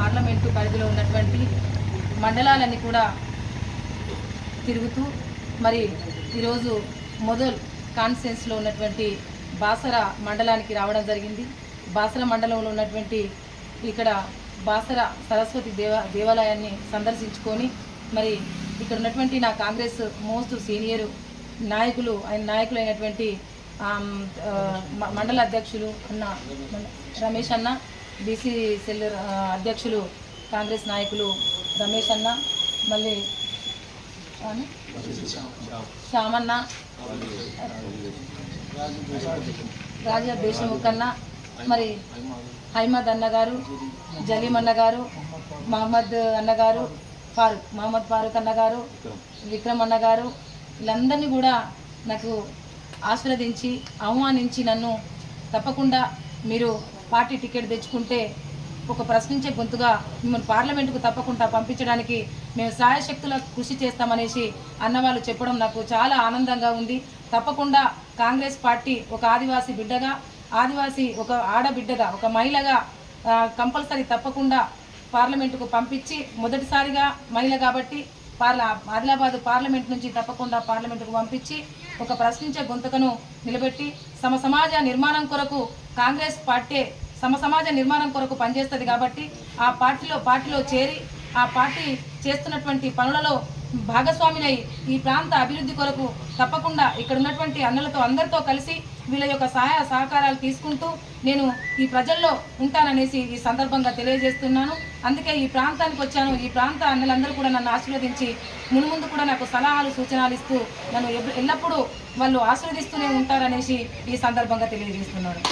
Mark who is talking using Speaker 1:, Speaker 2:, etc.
Speaker 1: Parliament పరిధిలో ఉన్నటువంటి మండలాలన్నీ కూడా తిరుగుతూ మరి ఈరోజు మొదలు కాన్ఫరెన్స్లో ఉన్నటువంటి బాసర మండలానికి రావడం జరిగింది. బాసర మండలంలో ఉన్నటువంటి ఇక్కడ బాసర సరస్వతి దేవ దేవాలయాన్ని సందర్శించుకొని మరి ఇక్కడ ఉన్నటువంటి నా కాంగ్రెస్ మోస్ట్ సీనియర్ నాయకులు ఆయన నాయకులైనటువంటి మండల అధ్యక్షులు అన్న రమేష్ అన్న బీసీ సెల్ అధ్యక్షులు కాంగ్రెస్ నాయకులు రమేష్ అన్న మళ్ళీ శ్యామన్న రాజా దేశముఖ్ అన్న మరి హైమద్ అన్న గారు జలీం అన్న గారు మహమ్మద్ అన్న గారు ఫారూక్ మహమ్మద్ ఫారూక్ అన్న గారు విక్రమ్ అన్న గారు వీళ్ళందరినీ కూడా నాకు ఆశీర్వదించి ఆహ్వానించి నన్ను తప్పకుండా మీరు పార్టీ టికెట్ తెచ్చుకుంటే ఒక ప్రశ్నించే గొంతుగా మిమ్మల్ని పార్లమెంటుకు తప్పకుండా పంపించడానికి మేము సాయశక్తుల కృషి చేస్తామనేసి అన్నవాళ్ళు చెప్పడం నాకు చాలా ఆనందంగా ఉంది. తప్పకుండా కాంగ్రెస్ పార్టీ ఒక ఆదివాసీ బిడ్డగా ఆదివాసీ ఒక ఆడబిడ్డగా ఒక మహిళగా కంపల్సరీ తప్పకుండా పార్లమెంటుకు పంపించి మొదటిసారిగా మహిళ కాబట్టి పార్ల ఆదిలాబాద్ పార్లమెంట్ నుంచి తప్పకుండా పార్లమెంటుకు పంపించి ఒక ప్రశ్నించే గొంతుకను నిలబెట్టి సమ సమాజ నిర్మాణం కొరకు కాంగ్రెస్ పార్టీ సమ సమాజ నిర్మాణం కొరకు పనిచేస్తుంది కాబట్టి ఆ పార్టీలో పార్టీలో చేరి ఆ పార్టీ చేస్తున్నటువంటి పనులలో భాగస్వామినై ఈ ప్రాంత అభివృద్ధి కొరకు తప్పకుండా ఇక్కడ ఉన్నటువంటి అన్నలతో అందరితో కలిసి వీళ్ళ యొక్క సహాయ సహకారాలు తీసుకుంటూ నేను ఈ ప్రజల్లో ఉంటాననేసి ఈ సందర్భంగా తెలియజేస్తున్నాను. అందుకే ఈ ప్రాంతానికి వచ్చాను. ఈ ప్రాంత అన్నలందరూ కూడా నన్ను ఆశీర్వదించి మునుముందు కూడా నాకు సలహాలు సూచనలు ఇస్తూ నన్ను ఎల్లప్పుడూ వాళ్ళు ఆశీర్వదిస్తూనే ఉంటారనేసి ఈ సందర్భంగా తెలియజేస్తున్నాను.